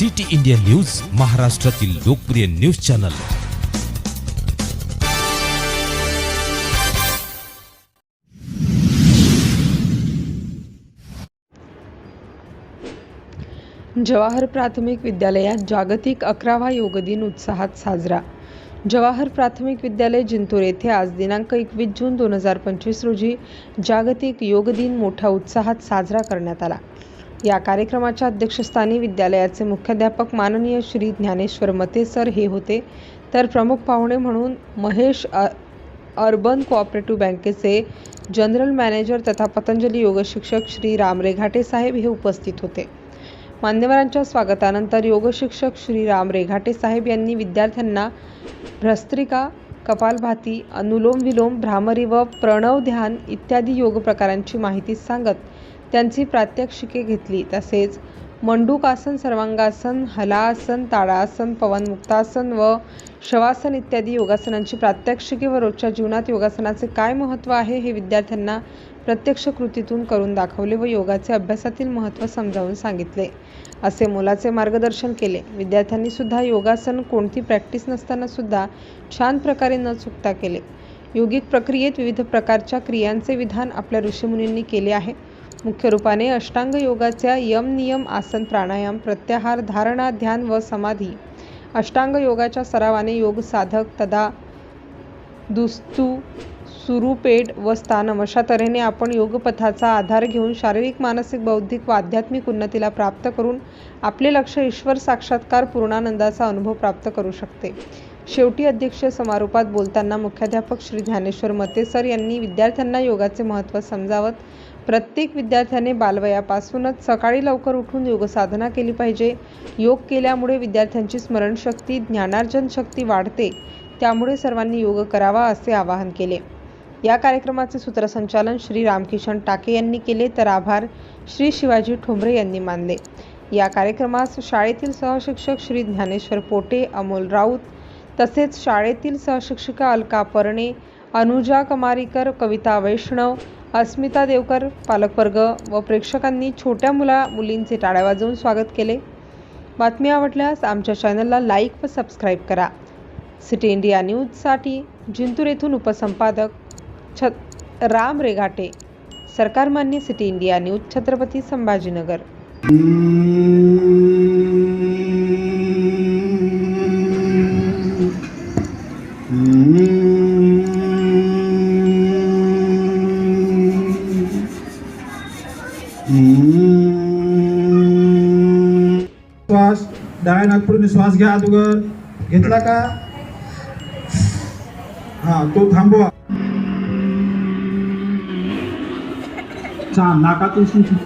City India news महाराष्ट्रातील लोकप्रिय news channel. Jawahar प्राथमिक विद्यालयात जागतिक अकरावा योग दिन उत्साहात साजरा. जवाहर प्राथमिक विद्यालय जिंतूर येथे आज दिनांक एकवीस जून दोन हजार पंचवीस रोजी जागतिक योग दिन मोठ्या उत्साहात साजरा करण्यात आला. या कार्यक्रमाच्या अध्यक्षस्थानी विद्यालयाचे मुख्याध्यापक माननीय श्री ज्ञानेश्वर मते सर हे होते. तर प्रमुख पाहुणे म्हणून महेश अ- अर्बन कोऑपरेटिव्ह बँकेचे जनरल मॅनेजर तथा पतंजली योगशिक्षक श्री राम रेघाटे साहेब हे उपस्थित होते. मान्यवरांच्या स्वागतानंतर योगशिक्षक श्री राम रेघाटे साहेब यांनी विद्यार्थ्यांना भ्रस्त्रिका कपालभाती अनुलोम विलोम भ्रामरी व प्रणव ध्यान इत्यादी योग प्रकारांची माहिती सांगत त्यांची प्रात्यक्षिके घेतली. तसेच मंडूकासन सर्वांगासन हलासन ताडासन पवनमुक्तासन व शवासन इत्यादी योगासनांची प्रात्यक्षिके व रोजच्या जीवनात योगासनाचे काय महत्त्व आहे हे विद्यार्थ्यांना प्रत्यक्ष कृतीतून करून दाखवले व योगाचे अभ्यासातील महत्त्व समजावून सांगितले. असे मोलाचे मार्गदर्शन केले. विद्यार्थ्यांनी सुद्धा योगासन कोणती प्रॅक्टिस नसताना सुद्धा छान प्रकारे न चुकता केले. योगिक प्रक्रियेत विविध प्रकारच्या क्रियांचे विधान आपल्या ऋषीमुनींनी केले आहे. मुख्य रूपाने अष्टांग योगाच्या यम नियम आसन प्राणायाम प्रत्याहार धारणा ध्यान व समाधी. अष्टांग योगाच्या सरावाने योग साधक तदा दुस्तू सुरूपेट व स्थानम अशा तऱ्हेने आपण योगपथाचा आधार घेऊन शारीरिक मानसिक बौद्धिक व आध्यात्मिक उन्नतीला प्राप्त करून आपले लक्ष ईश्वर साक्षात्कार पूर्णानंदाचा अनुभव प्राप्त करू शकते. शेवटी अध्यक्षीय समारोपात बोलताना मुख्याध्यापक श्री ज्ञानेश्वर मते सर यांनी विद्यार्थ्यांना योगाचे महत्त्व समजावत प्रत्येक विद्यार्थ्याने बालवयापासूनच सकाळी लवकर उठून योगसाधना केली पाहिजे. योग केल्यामुळे विद्यार्थ्यांची स्मरणशक्ती ज्ञानार्जन शक्ती वाढते. त्यामुळे सर्वांनी योग करावा असे आवाहन केले. या कार्यक्रमाचे सूत्रसंचालन श्री रामकिशन टाके यांनी केले. तर आभार श्री शिवाजी ठोंबरे यांनी मानले. या कार्यक्रमास शाळेतील सहशिक्षक श्री ज्ञानेश्वर पोटे अमोल राऊत तसेच शाळेतील सहशिक्षिका अलका परणे अनुजा कमारीकर कविता वैष्णव अस्मिता देवकर पालकवर्ग व प्रेक्षकांनी छोट्या मुला मुलींचे टाळ्या वाजवून स्वागत केले. बातमी आवडल्यास आमच्या चॅनलला लाईक व सबस्क्राईब करा. सिटी इंडिया न्यूजसाठी जिंतूर येथून उपसंपादक Chhat Ram Reghate सरकारमान्य city India news Chhatrapati Sambhajinagar. Mm. श्वास. डाव्या नागपूरने श्वास घ्या अगोदर. घेतला का? हा तो थांबवा. चा नाकातून